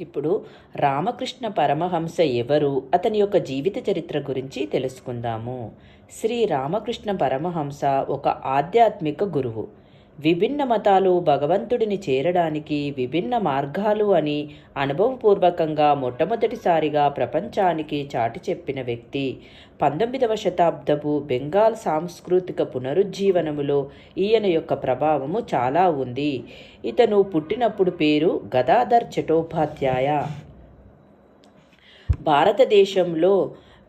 ఇప్పుడు రామకృష్ణ పరమహంస ఎవరు? అతని యొక్క జీవిత చరిత్ర గురించి తెలుసుకుందాము. శ్రీ రామకృష్ణ పరమహంస ఒక ఆధ్యాత్మిక గురువు. విభిన్న మతాలు భగవంతుడిని చేరడానికి విభిన్న మార్గాలు అని అనుభవపూర్వకంగా మొట్టమొదటిసారిగా ప్రపంచానికి చాటి చెప్పిన వ్యక్తి. పంతొమ్మిదవ శతాబ్దపు బెంగాల్ సాంస్కృతిక పునరుజ్జీవనములో ఈయన యొక్క ప్రభావము చాలా ఉంది. ఇతను పుట్టినప్పుడు పేరు గదాధర్ చటోపాధ్యాయ. భారతదేశంలో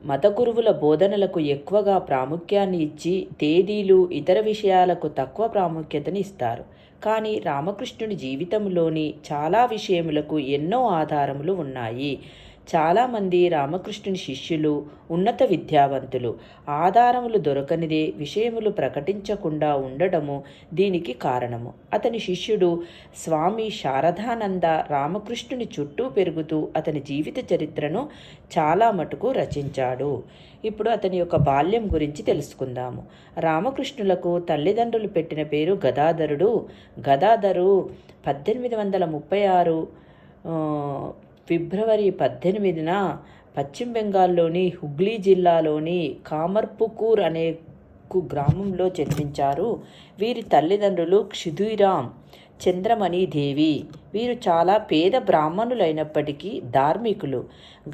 మత గురువుల బోధనలకు ఎక్కువగా ప్రాముఖ్యాన్ని ఇచ్చి తేదీలు ఇతర విషయాలకు తక్కువ ప్రాముఖ్యతని ఇస్తారు. కానీ రామకృష్ణుని జీవితంలోని చాలా విషయములకు ఎన్నో ఆధారములు ఉన్నాయి. చాలామంది రామకృష్ణుని శిష్యులు ఉన్నత విద్యావంతులు. ఆధారములు దొరకనిదే విషయములు ప్రకటించకుండా ఉండడము దీనికి కారణము. అతని శిష్యుడు స్వామి శారదానంద రామకృష్ణుని చుట్టూ పెరుగుతూ అతని జీవిత చరిత్రను చాలా మటుకు రచించాడు. ఇప్పుడు అతని యొక్క బాల్యం గురించి తెలుసుకుందాము. రామకృష్ణులకు తల్లిదండ్రులు పెట్టిన పేరు గదాధరుడు. గదాధరు పద్దెనిమిది వందల ముప్పై ఆరు ఫిబ్రవరి పద్దెనిమిదిన పశ్చిమ బెంగాల్లోని హుగ్లీ జిల్లాలోని కామర్పుకూర్ అనే కు- గ్రామంలో జన్మించారు. వీరి తల్లిదండ్రులు క్షిధురామ్ చంద్రమణి దేవి. వీరు చాలా పేద బ్రాహ్మణులైనప్పటికీ ధార్మికులు.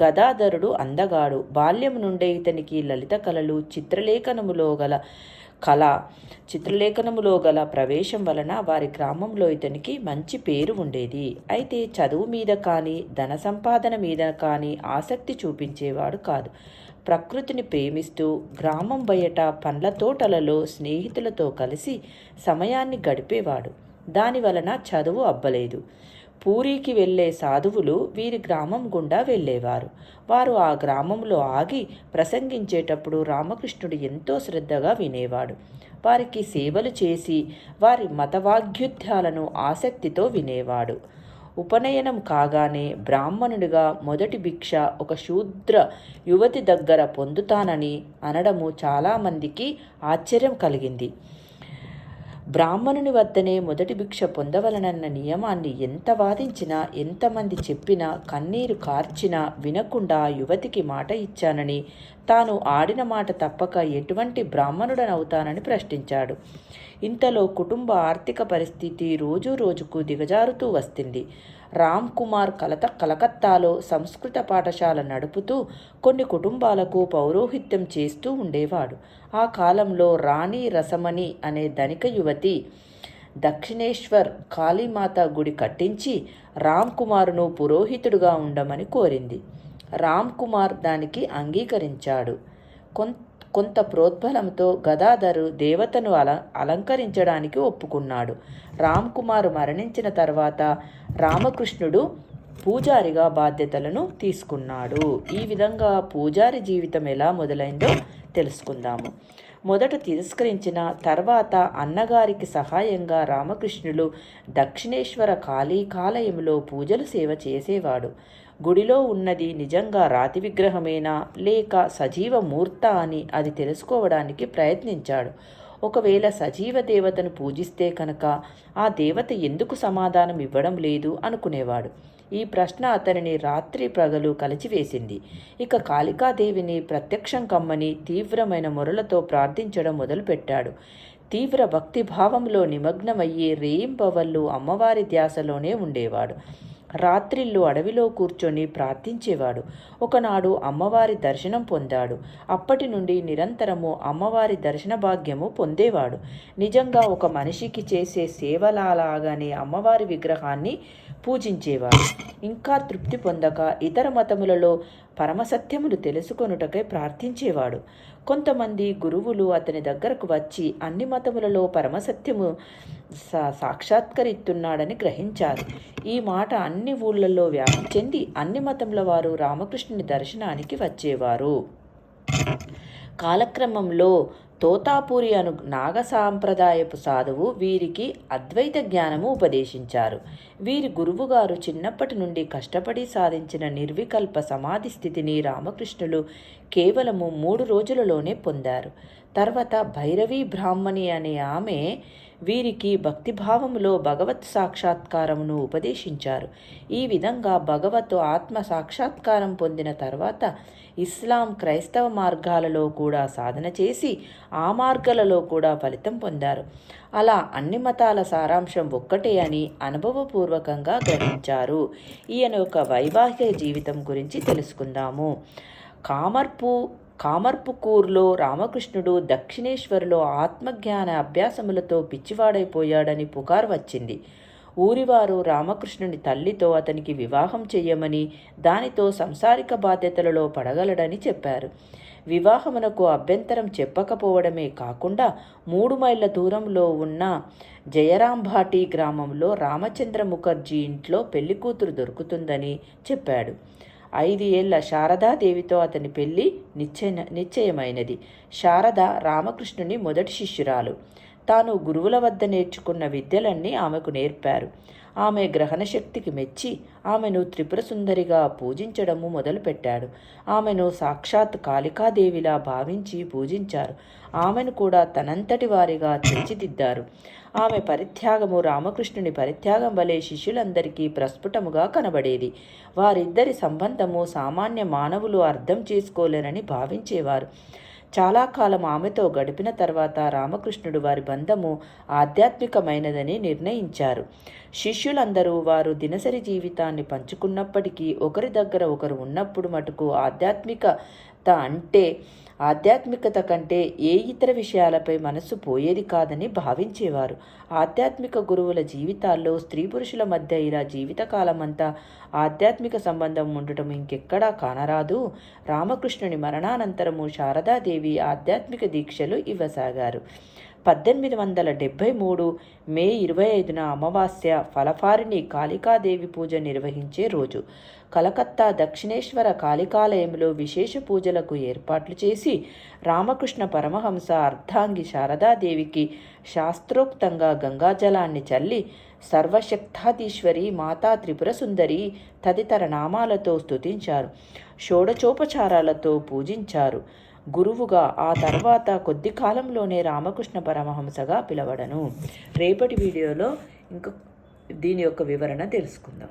గదాధరుడు అందగాడు. బాల్యం నుండే ఇతనికి లలిత కళలు చిత్రలేఖనములో గల కళ. చిత్రలేఖనములో గల ప్రవేశం వలన వారి గ్రామంలో ఇతనికి మంచి పేరు ఉండేది. అయితే చదువు మీద కానీ ధన సంపాదన మీద కానీ ఆసక్తి చూపించేవాడు కాదు. ప్రకృతిని ప్రేమిస్తూ గ్రామం బయట పండ్ల తోటలలో స్నేహితులతో కలిసి సమయాన్ని గడిపేవాడు. దాని వలన చదువు అబ్బలేదు. పూరికి వెళ్ళే సాధువులు వీరి గ్రామం గుండా వెళ్ళేవారు. వారు ఆ గ్రామంలో ఆగి ప్రసంగించేటప్పుడు రామకృష్ణుడు ఎంతో శ్రద్ధగా వినేవాడు. వారికి సేవలు చేసి వారి మతవాగ్యుద్ధాలను ఆసక్తితో వినేవాడు. ఉపనయనం కాగానే బ్రాహ్మణుడిగా మొదటి భిక్ష ఒక శూద్ర యువతి దగ్గర పొందుతానని అనడము చాలామందికి ఆశ్చర్యం కలిగింది. బ్రాహ్మణుని వద్దనే మొదటి భిక్ష పొందవలనన్న నియమాన్ని ఎంత వాదించినా ఎంతమంది చెప్పినా కన్నీరు కార్చినా వినకుండా యువతికి మాట ఇచ్చానని తాను ఆడిన మాట తప్పక ఎటువంటి బ్రాహ్మణుడనవుతానని ప్రశ్నించాడు. ఇంతలో కుటుంబ ఆర్థిక పరిస్థితి రోజు రోజుకు దిగజారుతూ వస్తుంది. రామ్ కుమార్ కలత కలకత్తాలో సంస్కృత పాఠశాల నడుపుతూ కొన్ని కుటుంబాలకు పౌరోహిత్యం చేస్తూ ఉండేవాడు. ఆ కాలంలో రాణి రసమణి అనే ధనిక యువతి దక్షిణేశ్వర్ కాళీమాత గుడి కట్టించి రామ్ కుమార్ను పురోహితుడుగా ఉండమని కోరింది. రామ్ కుమార్ దానికి అంగీకరించాడు. కొంత కొంత ప్రోద్బలంతో గదాధరు దేవతను అల అలంకరించడానికి ఒప్పుకున్నాడు. రామ్ కుమార్ మరణించిన తర్వాత రామకృష్ణుడు పూజారిగా బాధ్యతలను తీసుకున్నాడు. ఈ విధంగా పూజారి జీవితం ఎలా మొదలైందో తెలుసుకుందాము. మొదట తిరస్కరించిన తర్వాత అన్నగారికి సహాయంగా రామకృష్ణులు దక్షిణేశ్వర కాళీ కాలయంలో పూజలు సేవ చేసేవాడు. గుడిలో ఉన్నది నిజంగా రాతి విగ్రహమేనా? లేక సజీవ మూర్త అని అది తెలుసుకోవడానికి ప్రయత్నించాడు. ఒకవేళ సజీవ దేవతను పూజిస్తే కనుక ఆ దేవత ఎందుకు సమాధానం ఇవ్వడం లేదు అనుకునేవాడు. ఈ ప్రశ్న అతనిని రాత్రి ప్రగలు కలిచివేసింది. ఇక కాళికాదేవిని ప్రత్యక్షం కమ్మని తీవ్రమైన మొరలతో ప్రార్థించడం మొదలుపెట్టాడు. తీవ్ర భక్తి భావంలో నిమగ్నమయ్యే రేయింబవళ్ళు అమ్మవారి ధ్యాసలోనే ఉండేవాడు. రాత్రిళ్ళు అడవిలో కూర్చొని ప్రార్థించేవాడు. ఒకనాడు అమ్మవారి దర్శనం పొందాడు. అప్పటి నుండి నిరంతరము అమ్మవారి దర్శన భాగ్యము పొందేవాడు. నిజంగా ఒక మనిషికి చేసే సేవలాగానే అమ్మవారి విగ్రహాన్ని పూజించేవాడు ఇంకా తృప్తి పొందక ఇతర మతములలో పరమసత్యములు తెలుసుకొనుటకై ప్రార్థించేవాడు. కొంతమంది గురువులు అతని దగ్గరకు వచ్చి అన్ని మతములలో పరమసత్యము సా సాక్షాత్కరిస్తున్నాడని గ్రహించారు. ఈ మాట అన్ని ఊళ్ళల్లో వ్యాప్తి చెంది అన్ని మతముల వారు రామకృష్ణుని దర్శనానికి వచ్చేవారు. కాలక్రమంలో తోతాపూరి అను నాగ సాంప్రదాయపు సాధువు వీరికి అద్వైత జ్ఞానము ఉపదేశించారు. వీరి గురువుగారు చిన్నప్పటి నుండి కష్టపడి సాధించిన నిర్వికల్ప సమాధి స్థితిని రామకృష్ణులు కేవలము మూడు రోజులలోనే పొందారు. తర్వాత భైరవీ బ్రాహ్మణి అనే ఆమె వీరికి భక్తిభావములో భగవత్ సాక్షాత్కారమును ఉపదేశించారు. ఈ విధంగా భగవత్ ఆత్మ సాక్షాత్కారం పొందిన తర్వాత ఇస్లాం క్రైస్తవ మార్గాలలో కూడా సాధన చేసి ఆ మార్గాలలో కూడా ఫలితం పొందారు. అలా అన్ని మతాల సారాంశం ఒక్కటే అని అనుభవపూర్వకంగా గ్రహించారు. ఈయన యొక్క వైవాహిక జీవితం గురించి తెలుసుకుందాము. కామర్పు కామర్పుకూర్లో రామకృష్ణుడు దక్షిణేశ్వరులో ఆత్మజ్ఞాన అభ్యాసములతో పిచ్చివాడైపోయాడని పుకారు వచ్చింది. ఊరివారు రామకృష్ణుని తల్లితో అతనికి వివాహం చెయ్యమని దానితో సంసారిక బాధ్యతలలో పడగలడని చెప్పారు. వివాహమునకు అభ్యంతరం చెప్పకపోవడమే కాకుండా మూడు మైళ్ళ దూరంలో ఉన్న జయరాంభాటి గ్రామంలో రామచంద్ర ముఖర్జీ ఇంట్లో పెళ్ళికూతురు దొరుకుతుందని చెప్పాడు. ఐదు ఏళ్ళ శారదాదేవితో అతని పెళ్ళి నిశ్చయ నిశ్చయమైనది. శారద రామకృష్ణుని మొదటి శిష్యురాలు. తాను గురువుల వద్ద నేర్చుకున్న విద్యలన్నీ ఆమెకు నేర్పారు. ఆమె గ్రహణ శక్తికి మెచ్చి ఆమెను త్రిపుర సుందరిగా పూజించడము మొదలుపెట్టాడు. ఆమెను సాక్షాత్ కాళికాదేవిలా భావించి పూజించారు. ఆమెను కూడా తనంతటి వారిగా తీర్చిదిద్దారు. ఆమె పరిత్యాగము రామకృష్ణుని పరిత్యాగం వలె శిష్యులందరికీ ప్రస్ఫుటముగా కనబడేది. వారిద్దరి సంబంధము సామాన్య మానవులు అర్థం చేసుకోలేనని భావించేవారు. చాలా కాలం ఆమెతో గడిపిన తర్వాత రామకృష్ణుడు వారి బంధము ఆధ్యాత్మికమైనదని నిర్ణయించారు. శిష్యులందరూ వారు దినసరి జీవితాన్ని పంచుకున్నప్పటికీ ఒకరి దగ్గర ఒకరు ఉన్నప్పుడు మటుకు ఆధ్యాత్మికత అంటే ఆధ్యాత్మికత కంటే ఏ ఇతర విషయాలపై మనసు పోయేది కాదని భావించేవారు. ఆధ్యాత్మిక గురువుల జీవితాల్లో స్త్రీ పురుషుల మధ్య ఇలా జీవితకాలమంతా ఆధ్యాత్మిక సంబంధం ఉండటం ఇంకెక్కడా కానరాదు. రామకృష్ణుని మరణానంతరము శారదాదేవి ఆధ్యాత్మిక దీక్షలు ఇవ్వసాగారు. పద్దెనిమిది వందల డెబ్భై మూడు మే ఇరవై ఐదున అమావాస్య ఫలఫారిణి కాళికాదేవి పూజ నిర్వహించే రోజు. కలకత్తా దక్షిణేశ్వర కాళికాలయంలో విశేష పూజలకు ఏర్పాట్లు చేసి రామకృష్ణ పరమహంస అర్ధాంగి శారదాదేవికి శాస్త్రోక్తంగా గంగాజలాన్ని చల్లి సర్వశక్తాధీశ్వరి మాతా త్రిపుర సుందరి తదితర నామాలతో స్తుతించారు. షోడచోపచారాలతో పూజించారు. గురువుగా ఆ తర్వాత కొద్ది కాలంలోనే రామకృష్ణ పరమహంసగా పిలవడను. రేపటి వీడియోలో ఇంక దీని యొక్క వివరణ తెలుసుకుందాం.